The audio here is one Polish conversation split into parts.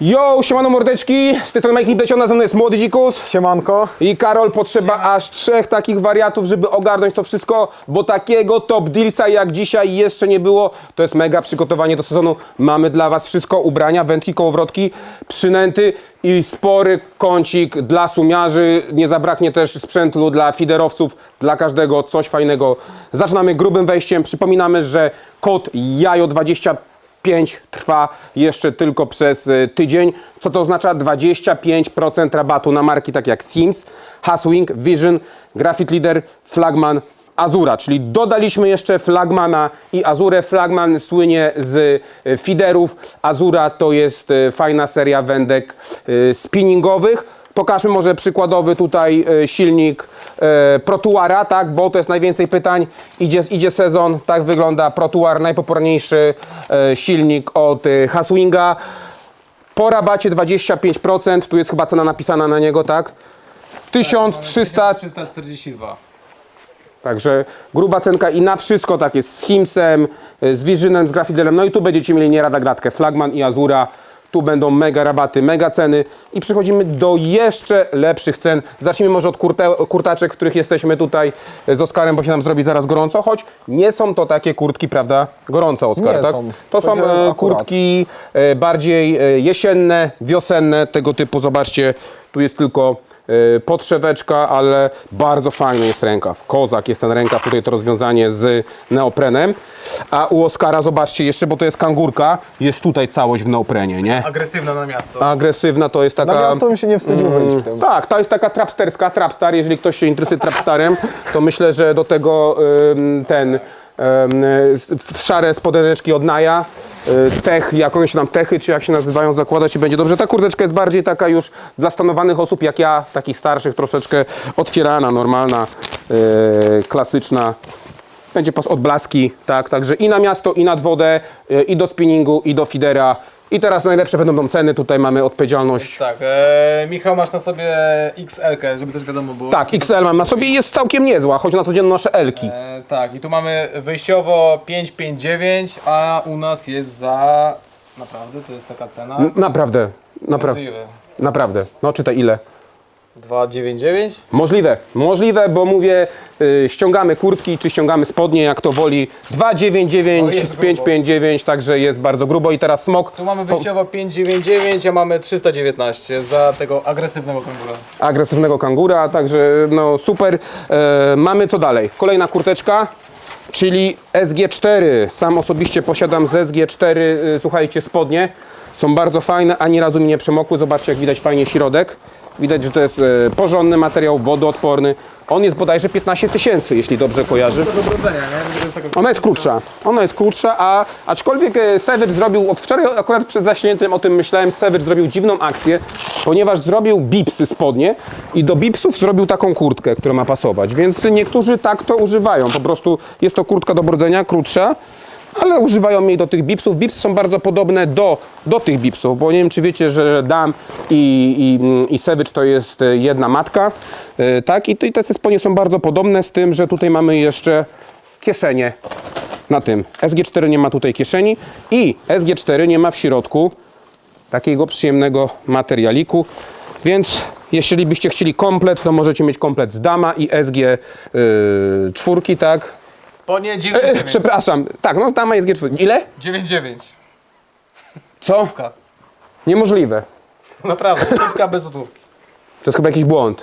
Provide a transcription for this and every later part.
Yo, siemano mordeczki, z tej strony Mike Pleciona, ze mną jest Młody Dzikus Siemanko. i Karol. Potrzeba aż trzech takich wariatów, żeby ogarnąć to wszystko, bo takiego top dealsa jak dzisiaj jeszcze nie było. To jest mega przygotowanie do sezonu. Mamy dla Was wszystko, ubrania, wędki, kołowrotki, przynęty i spory kącik dla sumiarzy. Nie zabraknie też sprzętu dla fiderowców, dla każdego coś fajnego. Zaczynamy grubym wejściem. Przypominamy, że kod JAJO20 5 trwa jeszcze tylko przez y, tydzień. Co to oznacza? 25% rabatu na marki takie jak Sims, Haswing, Vision, Graphite Leader, Flagman, Azura, czyli dodaliśmy jeszcze Flagmana i Azurę. Flagman słynie z y, feederów, Azura to jest y, fajna seria wędek spinningowych. Pokażmy może przykładowy tutaj e, silnik e, Protuara, tak, bo to jest najwięcej pytań. Idzie, idzie sezon, tak wygląda Protuar, najpopularniejszy e, silnik od Haswinga. Po rabacie 25%, tu jest chyba cena napisana na niego, tak? 1300, 342. Także gruba cenka i na wszystko takie z Himsem, z Visionem, z Graffidelem. No i tu będziecie mieli nie rada gratkę. Flagman i Azura. Tu będą mega rabaty, mega ceny i przechodzimy do jeszcze lepszych cen. Zacznijmy może od kurte, kurtaczek, w których jesteśmy tutaj z Oskarem, bo się nam zrobi zaraz gorąco, choć nie są to takie kurtki, prawda, gorące, Oskar, Nie tak? są. To są Takie e, kurtki e, bardziej e, jesienne, wiosenne, tego typu. Zobaczcie, tu jest tylko e, podszeweczka, ale bardzo fajny jest rękaw. Kozak jest ten rękaw, tutaj to rozwiązanie z neoprenem. A u Oskara, zobaczcie jeszcze, bo to jest kangurka, jest tutaj całość w neoprenie, nie? Agresywna na miasto. Agresywna to jest taka... Na miasto bym się nie wstydził wyjść w tym. Tak, to jest taka trapsterska, trapstar. Jeżeli ktoś się interesuje trapstarem, to myślę, że do tego ym, ten szare spodeneczki od Naja, y, tech, jak one się tam techy, czy jak się nazywają, zakładać i będzie dobrze. Ta kurdeczka jest bardziej taka już dla stanowanych osób jak ja, takich starszych troszeczkę, otwierana, normalna, y, klasyczna. Będzie pas odblaski, tak, także i na miasto, i nad wodę, i do spinningu, i do fidera. I teraz najlepsze będą tą ceny, tutaj mamy odpowiedzialność Tak, e, Michał masz na sobie XL, żeby też wiadomo było. Tak, XL mam na sobie i jest całkiem niezła, choć na co dzień noszę Elki. E, tak, i tu mamy wyjściowo 559, a u nas jest za... Naprawdę, to jest taka cena? Naprawdę, naprawdę, Możliwe. naprawdę. No czytaj ile. 299? Możliwe, możliwe, bo mówię, y, ściągamy kurtki, czy ściągamy spodnie, jak to woli. 299 O, jest z 559, także jest bardzo grubo. I teraz smok, Tu mamy wyjściowo 599, a mamy 319 za tego agresywnego kangura. agresywnego kangura, także no super. E, mamy co dalej? Kolejna kurteczka, czyli SG4. Sam osobiście posiadam z SG4, y, słuchajcie, spodnie. Są bardzo fajne, ani razu mi nie przemokły. Zobaczcie, jak widać fajnie środek. Widać, że to jest e, porządny materiał, wodoodporny. On jest bodajże 15 tysięcy, jeśli dobrze taka... Ona jest krótsza. Ona jest krótsza, a aczkolwiek Savage zrobił, wczoraj akurat przed zaśniętym o tym myślałem, Savage zrobił dziwną akcję, ponieważ zrobił bipsy spodnie i do bipsów zrobił taką kurtkę, która ma pasować, więc niektórzy tak to używają. Po prostu jest to kurtka do brodzenia, krótsza, ale używają jej do tych bipsów. Bipsy są bardzo podobne do, do tych bipsów, bo nie wiem, czy wiecie, że Dam i, i, mm, i to jest e, jedna matka, e, tak? I, i te spodnie są bardzo podobne z tym, że tutaj mamy jeszcze kieszenie na tym. SG4 nie ma tutaj kieszeni i SG4 nie ma w środku takiego przyjemnego materialiku, więc jeśli byście chcieli komplet, to możecie mieć komplet z Dama i SG yy, czwórki, tak? Spodnie E, 99. przepraszam, tak, no Dama SG czwórki. Ile? 99. Co? Niemożliwe. Naprawdę, kurtka bez złotówki. To jest chyba jakiś błąd.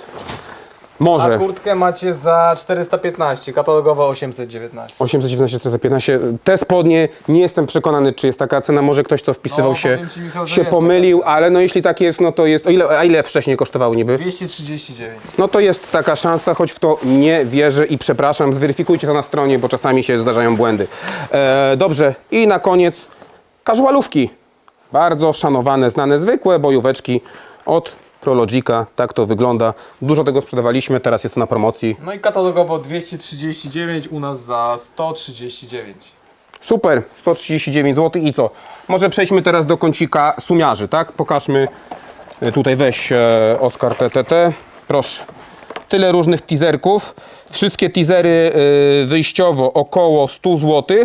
A Może. kurtkę macie za 415, katalogowo 819. 819, 415. Te spodnie, nie jestem przekonany, czy jest taka cena. Może ktoś, kto wpisywał No, się, powiem ci, Michał, że się jest pomylił, ale no jeśli tak jest, no to jest. O ile, a ile wcześniej kosztowały niby? 239. No to jest taka szansa, choć w to nie wierzę i przepraszam. Zweryfikujcie to na stronie, bo czasami się zdarzają błędy. E, dobrze, i na koniec casualówki. Bardzo szanowane, znane, zwykłe bojóweczki od Prologica. Tak to wygląda. Dużo tego sprzedawaliśmy, teraz jest to na promocji. No i katalogowo 239, u nas za 139. Super, 139 zł i co? Może przejdźmy teraz do kącika sumiarzy, tak? Pokażmy, e, tutaj weź e, Oskar TTT, proszę. Tyle różnych teaserków. Wszystkie teasery y, wyjściowo około 100 zł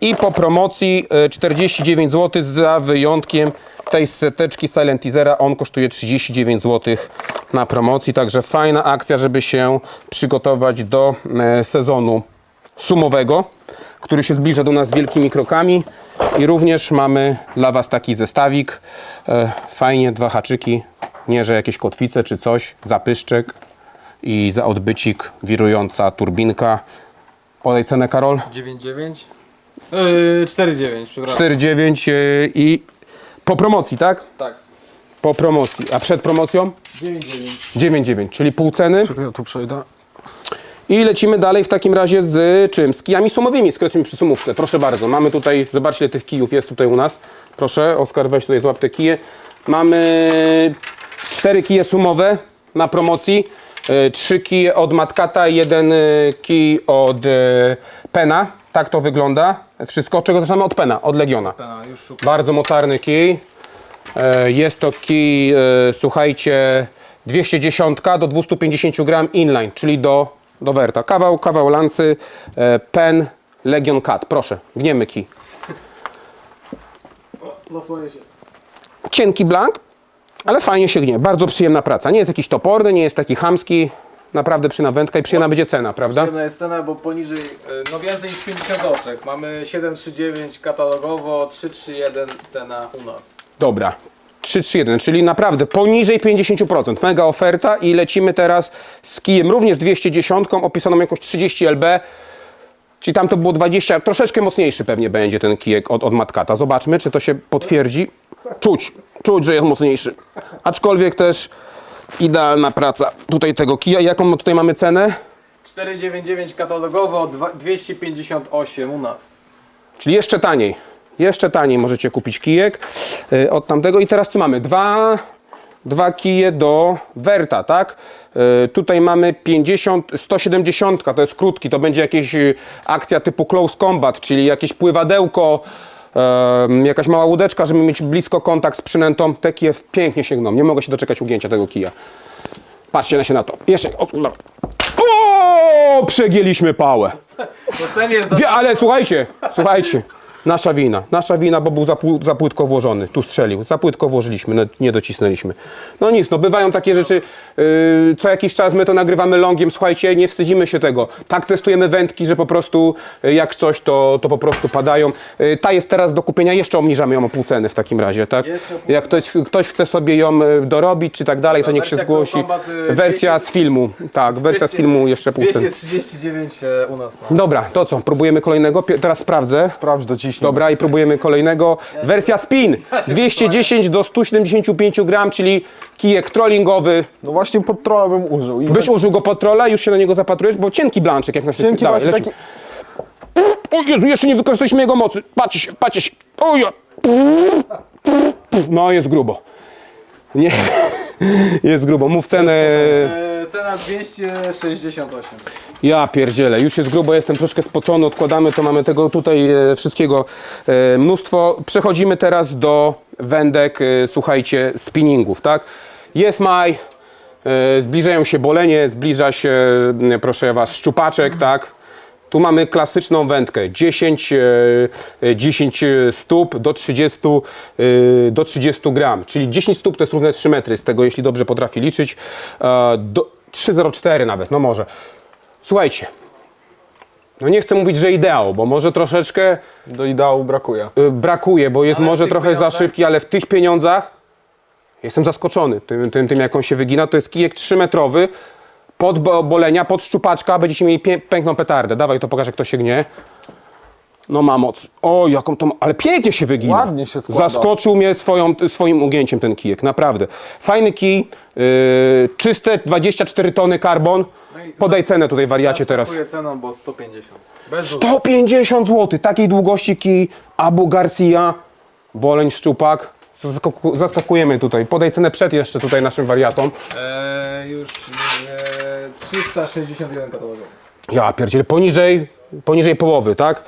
i po promocji y, 49 zł za wyjątkiem tej seteczki Silent Teasera. On kosztuje 39 zł na promocji, także fajna akcja, żeby się przygotować do sezonu sumowego, który się zbliża do nas wielkimi krokami. I również mamy dla Was taki zestawik. Fajnie, dwa haczyki, nie że jakieś kotwice czy coś, zapyszczek i za odbycik wirująca turbinka. Podaj cenę, Karol. 9,9? Yy, 4,9, przepraszam. 4,9 e, i po promocji, tak? Tak. Po promocji. A przed promocją? 9,9. 9,9, czyli pół ceny. Ja tu przejdę. I lecimy dalej w takim razie z czym? Z kijami sumowymi, skrećmy przy sumówce. Proszę bardzo, mamy tutaj, zobaczcie ile tych kijów jest tutaj u nas. Proszę, Oskar weź tutaj złap te kije. Mamy cztery kije sumowe na promocji. E, Trzy kije od Matkata, jeden e, kij od e, Pena. Tak to wygląda. Wszystko, od czego zaczynamy? Od Pena, od Legiona. Pena. Bardzo mocarny kij. Jest to kij, słuchajcie, 210 do 250 gram inline, czyli do, do werta. Kawał, kawał lancy, pen, Legion Cut. Proszę, gniemy kij. Zasłonię się. Cienki blank, ale fajnie się gnie. Bardzo przyjemna praca. Nie jest jakiś toporny, nie jest taki chamski. Naprawdę przyjemna wędka i przyjemna będzie cena, prawda? Przyjemna jest cena, bo poniżej, y, no więcej niż 50 oczek. Mamy 739 katalogowo, 331 cena u nas. Dobra. 331, czyli naprawdę poniżej 50%. Mega oferta i lecimy teraz z kijem również 210, opisaną jakoś 30 lb. Czyli tam to było 20, troszeczkę mocniejszy pewnie będzie ten kijek od, od Matkata. Zobaczmy, czy to się potwierdzi. Czuć, czuć, że jest mocniejszy. Aczkolwiek też idealna praca tutaj tego kija. Jaką tutaj mamy cenę? 499 katalogowo, dwa- 258 u nas. Czyli jeszcze taniej. Jeszcze taniej możecie kupić kijek y, od tamtego. I teraz co mamy? Dwa, dwa kije do Werta, tak? Y, tutaj mamy 50, 170, to jest krótki, to będzie jakaś y, akcja typu close combat, czyli jakieś pływadełko, jakaś mała łódeczka, żeby mieć blisko kontakt z przynętą. Te kije pięknie sięgną. Nie mogę się doczekać ugięcia tego kija. Patrzcie na się na to. Jeszcze. O, o przegięliśmy pałę. Wie, ale słuchajcie, słuchajcie. Nasza wina, nasza wina, bo był za, pł- za płytko włożony. Tu strzelił. Za płytko włożyliśmy, no, nie docisnęliśmy. No nic, no bywają takie rzeczy. Yy, co jakiś czas my to nagrywamy longiem. Słuchajcie, nie wstydzimy się tego. Tak testujemy wędki, że po prostu yy, jak coś, to, to po prostu padają. Yy, ta jest teraz do kupienia, jeszcze obniżamy ją o pół ceny w takim razie, tak? Jak ktoś, ktoś chce sobie ją yy, dorobić, czy tak dalej, to niech się zgłosi. Yy, Wersja 200 z filmu, tak, wersja z filmu jeszcze pół ceny. 239 e, u nas. No. Dobra, to co? Próbujemy kolejnego? Teraz sprawdzę. Sprawdź, dociśnij. Dobra, i próbujemy kolejnego. Wersja spin. 210 do 175 gram, czyli kijek trollingowy. No właśnie pod trolla bym użył. I Byś użył go pod trolla, już się na niego zapatrujesz, bo cienki blanczek jak na świecie. Cienki właśnie taki... O Jezu, jeszcze nie wykorzystaliśmy jego mocy. Patrzcie się, patrzcie się. O ja. No, jest grubo. Nie, jest grubo. Mów cenę. E, cena 268. Ja pierdzielę, już jest grubo, jestem troszkę spocony, odkładamy to, mamy tego tutaj e, wszystkiego e, mnóstwo. Przechodzimy teraz do wędek, e, słuchajcie, spinningów, tak? Jest maj, e, zbliżają się bolenie, zbliża się, proszę was, szczupaczek, tak? Tu mamy klasyczną wędkę, 10, e, e, 10 stóp do 30, e, do 30 gram, czyli 10 stóp to jest równe 3 metry, z tego jeśli dobrze potrafi liczyć, e, do 3,04 nawet, no może. Słuchajcie, no nie chcę mówić, że ideał, bo może troszeczkę Do ideału brakuje. brakuje, bo jest Ale może trochę za szybki, ale w tych pieniądzach jestem zaskoczony tym, tym, tym jak on się wygina. To jest kijek 3-metrowy, pod bo- bolenia, pod szczupaczka, będziecie mieli pie- piękną petardę. Dawaj, to pokażę, jak to się gnie. No ma moc. O, jaką to ma... Ale pięknie się wygina. Ładnie się składa. Zaskoczył mnie swoją, swoim ugięciem ten kijek, naprawdę. Fajny kij, yy, czyste 24 tony karbon. No i Podaj cenę tutaj, wariacie teraz. Zaskakuję ceną, bo 150. Bez 150 zł, takiej długości kij Abu Garcia, boleń szczupak. Zaskaku- Zaskakujemy tutaj. Podaj cenę przed jeszcze tutaj naszym wariatom. e, Już mówię, 361 katalogowy. Ja pierdzielę, poniżej, poniżej połowy, tak?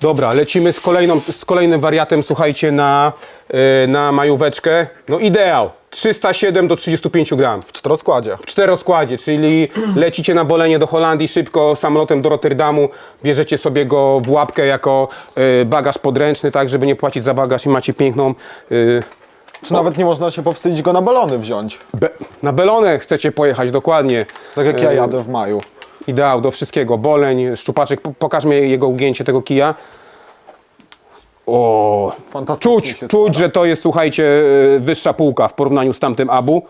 Dobra, lecimy z, kolejną, z kolejnym wariatem, słuchajcie, na, yy, na majóweczkę. No ideał, 307 do 35 gram. W czteroskładzie. w czteroskładzie, czyli lecicie na bolenie do Holandii szybko samolotem do Rotterdamu, bierzecie sobie go w łapkę jako y, bagaż podręczny, tak, żeby nie płacić za bagaż i macie piękną... Y, Czy nawet nie można się powstydzić go na balony wziąć? be, na Belonę chcecie pojechać, dokładnie. Tak jak ja Y, jadę w maju. Ideał do wszystkiego, boleń, szczupaczek, Po- pokaż mi jego ugięcie tego kija. O, Fantastycznie czuć, się czuć, że to jest, słuchajcie, y, wyższa półka w porównaniu z tamtym Abu.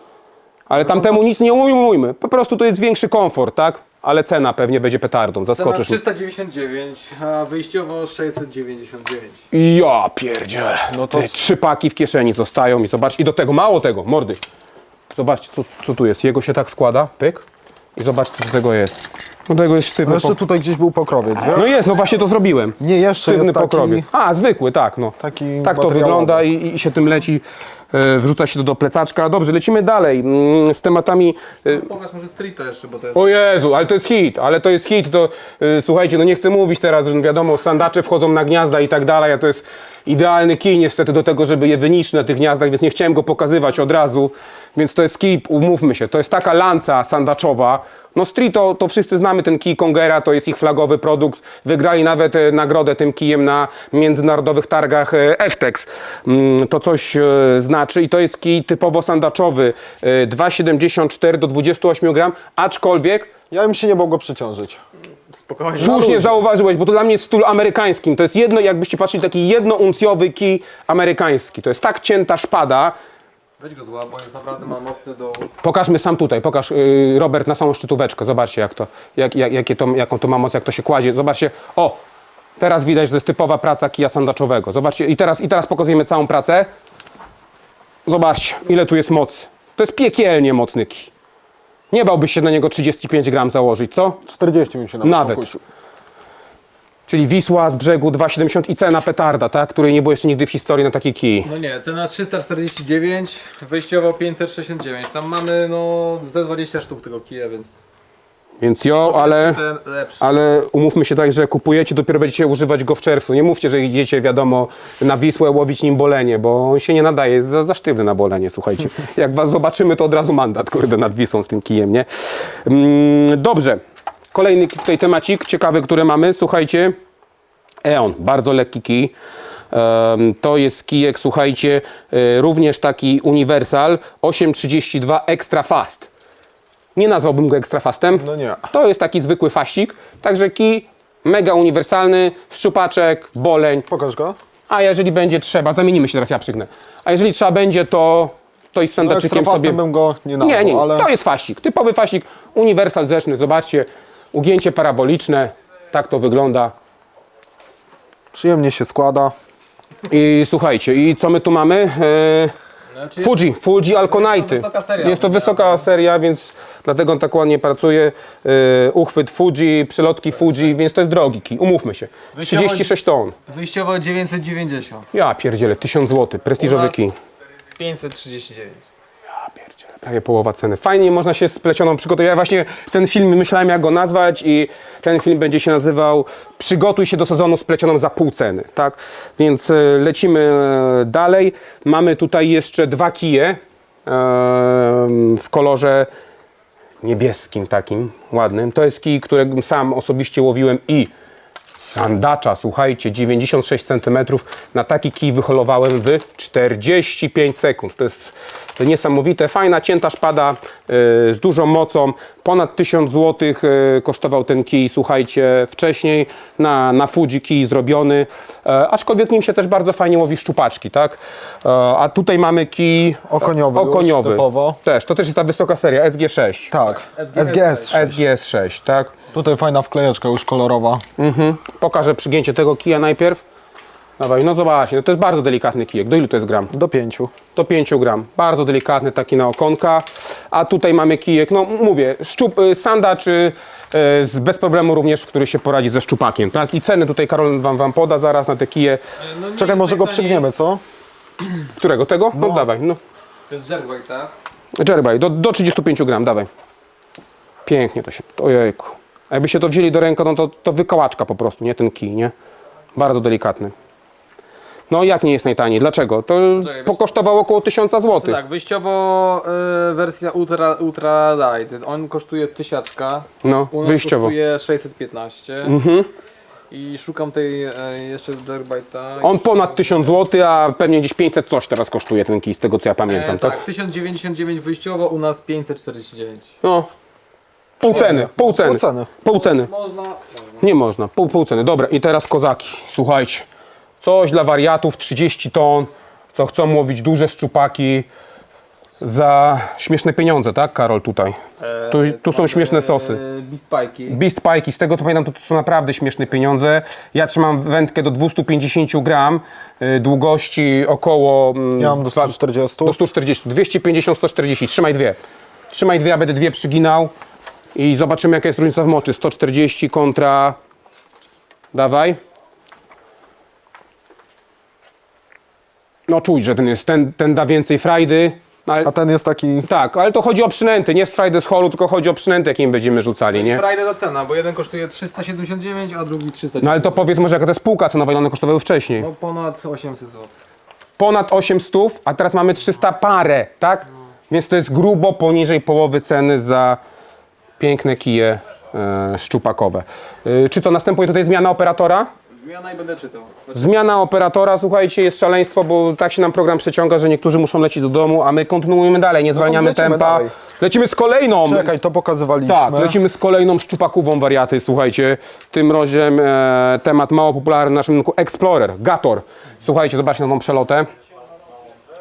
Ale tamtemu nic nie ujmujmy. Po prostu to jest większy komfort, tak? Ale cena pewnie będzie petardą, Cena zaskoczysz. mnie. 399, a wyjściowo 699. Ja pierdzielę. No to trzy paki w kieszeni zostają i zobacz. I do tego, mało tego, mordy. Zobaczcie, co, co tu jest. Jego się tak składa, pyk. I zobacz, co do tego jest. Do tego jest No sztywny jeszcze po... tutaj gdzieś był pokrowiec, wiesz? No jest, no właśnie to zrobiłem. Nie, jeszcze Sztywny jest taki... pokrowiec. A, zwykły, tak, no. Taki tak to materiałowy. wygląda i, i się tym leci. E, wrzuca się to do plecaczka. Dobrze, lecimy dalej mm, z tematami. E, Pokaż może streeta jeszcze, bo to jest... o Jezu, ale to jest hit, ale to jest hit, to y, słuchajcie, no nie chcę mówić teraz, że no wiadomo, sandacze wchodzą na gniazda i tak dalej, a to jest idealny kij niestety do tego, żeby je wyniszczyć na tych gniazdach, więc nie chciałem go pokazywać od razu, więc to jest kij, umówmy się, to jest taka lanca sandaczowa, no Street to, to wszyscy znamy ten kij Kongera, to jest ich flagowy produkt, wygrali nawet e, nagrodę tym kijem na międzynarodowych targach e, FTEX. Mm, To coś e, znaczy i to jest kij typowo sandaczowy, e, 2,74 do 28 gram, aczkolwiek Ja bym się nie mógł go przyciążyć. Spokojnie. Słusznie zauważyłeś, bo to dla mnie jest w stylu amerykańskim. To jest jedno, jakbyście patrzyli, taki jednouncjowy kij amerykański. To jest tak cięta szpada. Weź go złap, bo jest naprawdę ma mocny do... Pokażmy sam tutaj, pokaż yy, Robert na samą szczytóweczkę. Zobaczcie, jak to, jak, jak, jakie to, jaką to ma moc, jak to się kładzie. Zobaczcie, o, teraz widać, że to jest typowa praca kija sandaczowego. Zobaczcie, i teraz, i teraz pokazujemy całą pracę. Zobaczcie, ile tu jest mocy. To jest piekielnie mocny kij. Nie bałbyś się na niego 35 gram założyć, co? 40 bym się nawet, Nawet. pokusił. Czyli Wisła z brzegu 2,70 i cena petarda, tak? Której nie było jeszcze nigdy w historii na taki kij. No nie, cena 349, wyjściowo 569. Tam mamy no z 20 sztuk tego kija, więc... Więc jo, ale, Ten lepszy. ale umówmy się tak, że kupujecie, dopiero będziecie używać go w czerwcu. Nie mówcie, że idziecie, wiadomo, na Wisłę łowić nim bolenie, bo on się nie nadaje, jest za, za sztywny na bolenie, słuchajcie. Jak was zobaczymy, to od razu mandat, kurde, nad Wisłą z tym kijem, nie? Mm, dobrze. Kolejny tutaj temacik ciekawy, który mamy, słuchajcie. Eon, bardzo lekki kij. To jest kijek, słuchajcie, e, również taki uniwersal 832 Extra Fast. Nie nazwałbym go Extra Fastem. No nie. To jest taki zwykły faścik. Także kij mega uniwersalny, szczupaczek, boleń. Pokaż go. A jeżeli będzie trzeba, zamienimy się teraz, ja przygnę. A jeżeli trzeba będzie, to, to i z No, sandaczykiem ekstrafastem sobie... bym go nie nazwał, Nie, nie, nie. ale to jest faścik, typowy faścik, uniwersal zeszny, zobaczcie, ugięcie paraboliczne, tak to wygląda. przyjemnie się składa. I słuchajcie, i co my tu mamy? E, Znaczy, Fuji, Fuji Alconite. wysoka seria. Jest to wysoka seria, więc dlatego on tak ładnie pracuje. E, uchwyt Fuji, przylotki Fuji, więc to jest drogi kij, umówmy się. 36 ton. Wyjściowo 990. Ja pierdzielę, 1000 zł, prestiżowy kij. 539. Prawie połowa ceny. Fajnie można się z plecioną przygotować. Ja właśnie ten film myślałem jak go nazwać i ten film będzie się nazywał Przygotuj się do sezonu z plecioną za pół ceny, tak? Więc e, lecimy e, dalej. Mamy tutaj jeszcze dwa kije e, w kolorze niebieskim takim, ładnym. To jest kij, którego sam osobiście łowiłem i sandacza, słuchajcie, 96 cm. Na taki kij wyholowałem w 45 sekund. To jest niesamowite. Fajna, cięta szpada yy, z dużą mocą. Ponad 1000 zł yy, kosztował ten kij, słuchajcie, wcześniej na, na Fuji kij zrobiony. E, aczkolwiek nim się też bardzo fajnie łowi szczupaczki, tak? E, a tutaj mamy kij Okoniowy już, okoniowy. typowo. Też, to też jest ta wysoka seria, SG6. Tak, SGS. SGS. SGS6, tak? Tutaj fajna wklejeczka już kolorowa. Pokażę przygięcie tego kija najpierw. Dawaj, no zobaczcie, no to jest bardzo delikatny kijek. Do ilu to jest gram? Do pięciu. Do 5 gram. Bardzo delikatny, taki na okonka. A tutaj mamy kijek, no mówię, szczup, y, sandacz y, y, z, bez problemu również, który się poradzi ze szczupakiem, tak? I ceny tutaj Karol wam, wam poda zaraz na te kije. No nie Czekaj, jest może go najtaniej. przygniemy, co? Którego? Tego? No, dawaj, no. To jest Jerkway, tak? Jerry, do, do 35 gram, dawaj. Pięknie to się, ojejku. A jakby się to wzięli do ręki, no to, to wykołaczka po prostu, nie ten kij, nie? Bardzo delikatny. No jak nie jest najtaniej? Dlaczego? To Czekaj, wiesz- pokosztowało około 1000 zł. Tak, wyjściowo y, wersja Ultra, Ultra Light. On kosztuje tysiaczka. No, U nas wyjściowo. kosztuje 615. I szukam tej e, jeszcze Jerkbite'a. On ponad 1000 zł, a pewnie gdzieś 500 coś teraz kosztuje ten kij, z tego co ja pamiętam, e, tak? tak, 1099 wyjściowo, u nas 549. No. Pół ceny, pół ceny. Pół ceny. Pół ceny. Można. Nie można, pół, pół ceny. Dobra, i teraz kozaki. Słuchajcie, coś dla wariatów, 30 ton, co chcą łowić duże szczupaki za śmieszne pieniądze, tak Karol, tutaj? Tu, tu są śmieszne sosy. E, Beast z tego co pamiętam, to, to są naprawdę śmieszne pieniądze. Ja trzymam wędkę do 250 gram, y, długości około... mm, Ja mam do dwa- 140. Do 140, 250, 140, trzymaj dwie. Trzymaj dwie, ja będę dwie przyginał i zobaczymy jaka jest różnica w moczy. 140 kontra... Dawaj. No czuć, że ten jest, ten, ten da więcej frajdy. Ale, A ten jest taki... tak, ale to chodzi o przynęty, nie z frajdy z holu, tylko chodzi o przynęty, jakim będziemy rzucali, nie? Friday ta cena, bo jeden kosztuje 379, a drugi 300. No ale to powiedz może jaka to jest spółka cenowa, ile one kosztowały wcześniej. No ponad 800 zł. Ponad 800, a teraz mamy 300 parę, tak? Więc to jest grubo poniżej połowy ceny za piękne kije e, szczupakowe. E, czy co, następuje tutaj zmiana operatora? Zmiana i będę czytał. Zmiana operatora, słuchajcie, jest szaleństwo, bo tak się nam program przeciąga, że niektórzy muszą lecieć do domu, a my kontynuujemy dalej, nie zwalniamy lecimy tempa. dalej. Lecimy z kolejną. Czekaj, to pokazywaliśmy. Tak, lecimy z kolejną szczupakową wariaty, słuchajcie. Tym razem e, temat mało popularny na naszym rynku, Explorer, Gator. Słuchajcie, zobaczcie na tą przelotę.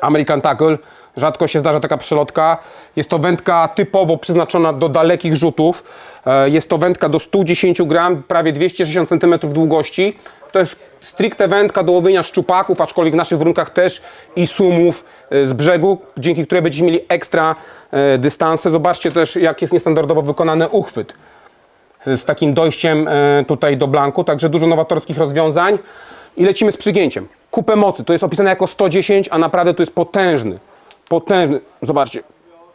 American Tackle. Rzadko się zdarza taka przelotka. Jest to wędka typowo przeznaczona do dalekich rzutów. E, Jest to wędka do 110 gram, prawie 260 cm długości. To jest stricte wędka do łowienia szczupaków, aczkolwiek w naszych warunkach też i sumów e, z brzegu, dzięki której będziecie mieli ekstra e, dystanse. Zobaczcie też, jak jest niestandardowo wykonany uchwyt z takim dojściem tutaj do blanku, także dużo nowatorskich rozwiązań i lecimy z przygięciem. Kupę mocy, to jest opisane jako 110, a naprawdę to jest potężny, potężny, zobaczcie,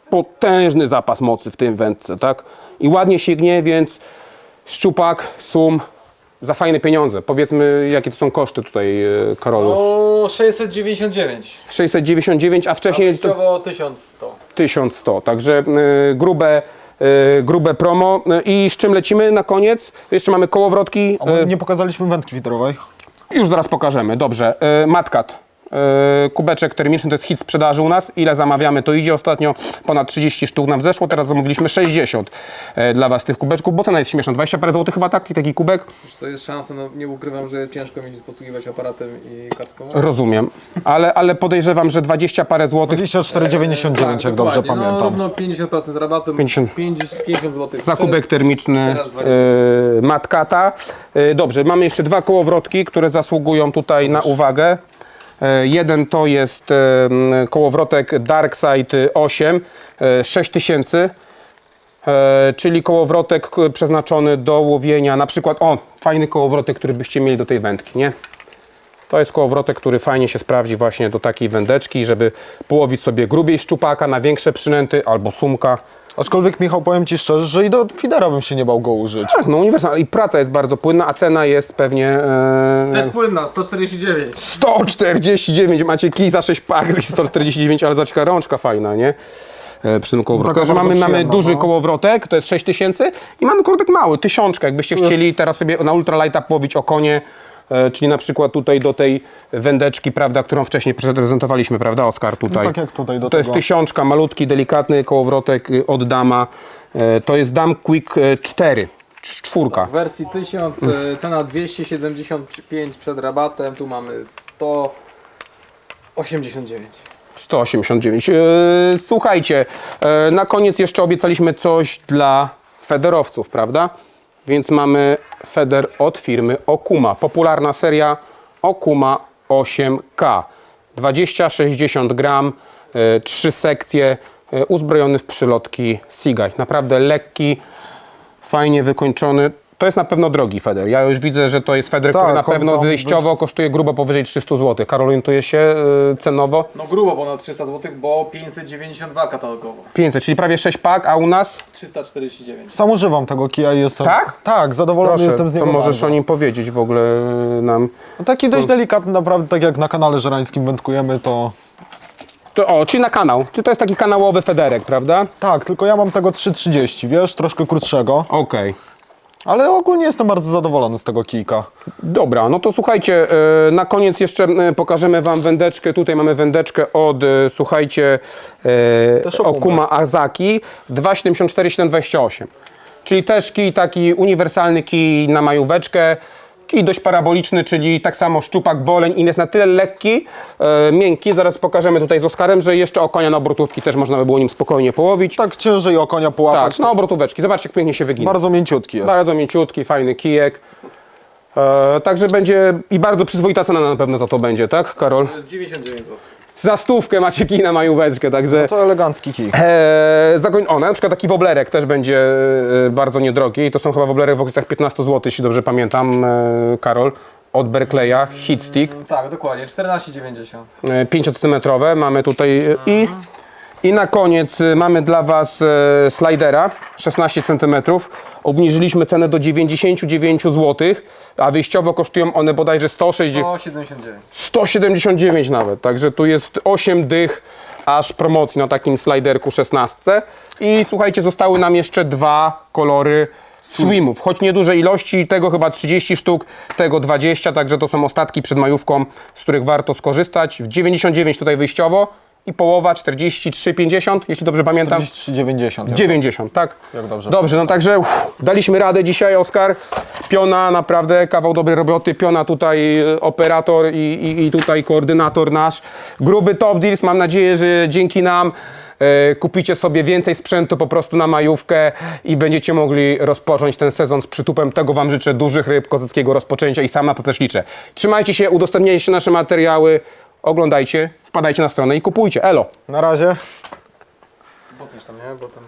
potężny zapas mocy w tym wędce, tak? I ładnie sięgnie, więc szczupak, sum, za fajne pieniądze. Powiedzmy, jakie to są koszty tutaj, e, Karolu. O 699. 699, a A wcześniej to wyjściowo 1100. 1100, także e, grube, e, grube promo. E, I z czym lecimy na koniec? Jeszcze mamy kołowrotki. A my nie pokazaliśmy wędki witrowej. Już zaraz pokażemy, dobrze. E, Matkat. E, kubeczek termiczny to jest hit sprzedaży u nas. Ile zamawiamy, to idzie. Ostatnio ponad 30 sztuk nam zeszło, teraz zamówiliśmy 60 e, dla Was tych kubeczków, bo cena jest śmieszna. 20 parę złotych chyba tak, taki kubek. Wiesz co, jest szansa, no nie ukrywam, że ciężko mi posługiwać aparatem i kartką. Rozumiem, ale, ale podejrzewam, że 20 parę złotych 24,99 jak dobrze dokładnie. pamiętam. No, równo 50% rabatu, 50. 50, 50 zł. za kubek termiczny Teraz 20. e, Matkata. Dobrze, mamy jeszcze dwa kołowrotki, które zasługują tutaj na uwagę. E, jeden to jest e, kołowrotek Darkside 8, e, 6000. E, czyli kołowrotek przeznaczony do łowienia, na przykład, o, fajny kołowrotek, który byście mieli do tej wędki, nie? To jest kołowrotek, który fajnie się sprawdzi właśnie do takiej wędeczki, żeby połowić sobie grubiej szczupaka na większe przynęty albo sumka. Aczkolwiek Michał, powiem Ci szczerze, że i do fidera bym się nie bał go użyć. Tak, no uniwersalna i praca jest bardzo płynna, a cena jest pewnie e, Też płynna, 149. 149. Macie kij za 6 pak, 149, ale zaczka rączka fajna, nie? E, Przy tym kołowrotku. Taka Także mamy, bardzo mamy przyjemna, duży no. kołowrotek, to jest 6000 i mamy kołowrotek mały, tysiączka. Jakbyście chcieli teraz sobie na ultralighta połowić okonie, e, czyli na przykład tutaj do tej wędeczki, prawda, którą wcześniej prezentowaliśmy, prawda, Oskar, tutaj. tak jak tutaj do To jest tego. tysiączka, malutki, delikatny kołowrotek y, od Dama. E, To jest Dam Quick e, 4, cz- czwórka. W wersji 1000, e, cena 275 przed rabatem, tu mamy 189. 189. E, Słuchajcie, e, na koniec jeszcze obiecaliśmy coś dla federowców, prawda? Więc mamy feder od firmy Okuma. Popularna seria Okuma 8K. 20-60 gram, e, trzy sekcje, e, uzbrojony w przylotki Seaguy. Naprawdę lekki, fajnie wykończony. To jest na pewno drogi feder. Ja już widzę, że to jest feder, Tak, który na on pewno wyjściowo kosztuje grubo powyżej 300 zł. Karol, orientuje się y, cenowo? No grubo ponad 300 zł, bo 592 katalogowo. 500, czyli prawie 6 pak, a u nas? 349. Sam używam tego kija i jestem... Tak? Tak, zadowolony Proszę, jestem z co niego możesz bardzo. o nim powiedzieć w ogóle y, nam? No Taki dość delikatny, naprawdę, tak jak na kanale żerańskim wędkujemy, to... To, o, czyli na kanał. Czy to jest taki kanałowy federek, prawda? Tak, tylko ja mam tego 3,30, wiesz, troszkę krótszego, Okej. Ale ogólnie jestem bardzo zadowolony z tego kijka. Dobra, no to słuchajcie, e, na koniec jeszcze e, pokażemy Wam wędeczkę. Tutaj mamy wędeczkę od, e, słuchajcie, Też Okuma. Okuma Azaki 2,74-728. Czyli też kij taki uniwersalny kij na majóweczkę. Kij dość paraboliczny, czyli tak samo szczupak, boleń i jest na tyle lekki, e, miękki. Zaraz pokażemy tutaj z Oskarem, że jeszcze o konia na obrotówki też można by było nim spokojnie połowić. Tak ciężej o konia połapać, Tak, na obrotóweczki. Zobaczcie, jak pięknie się wygina. bardzo mięciutki jest. Bardzo mięciutki, fajny kijek. E, także będzie i bardzo przyzwoita cena na pewno za to będzie, tak Karol? To jest 99 zł. Za stówkę macie kij na majóweczkę, także... To elegancki kij. E, zagoń... O, na przykład taki woblerek też będzie e, bardzo niedrogi. To są chyba woblery w okolicach 15 zł, jeśli dobrze pamiętam, e, Karol. Od Berkleya, Hitstick. Tak, dokładnie, 14,90. e, 5 cm mamy tutaj e, i i na koniec e, mamy dla Was e, slidera 16 cm. Obniżyliśmy cenę do 99 zł, a wyjściowo kosztują one bodajże 160, 179. 179 nawet. Także tu jest 8 dych aż promocji na takim sliderku 16. I słuchajcie, zostały nam jeszcze dwa kolory swimów. Choć nieduże ilości, tego chyba 30 sztuk, tego 20, także to są ostatki przed majówką, z których warto skorzystać. W 99 tutaj wyjściowo i połowa 43,50, jeśli dobrze pamiętam. 43,90. 90, tak? Jak dobrze. Dobrze, no także uff, daliśmy radę dzisiaj, Oskar. Piona, naprawdę kawał dobrej roboty. Piona tutaj e, operator i, i, i tutaj koordynator nasz. Gruby Top Deals, mam nadzieję, że dzięki nam e, kupicie sobie więcej sprzętu po prostu na majówkę i będziecie mogli rozpocząć ten sezon z przytupem. Tego Wam życzę, dużych ryb, kozackiego rozpoczęcia i sam na to też liczę. Trzymajcie się, udostępniajcie nasze materiały, oglądajcie, wpadajcie na stronę i kupujcie. Elo! Na razie. Tam, nie? Bo tam...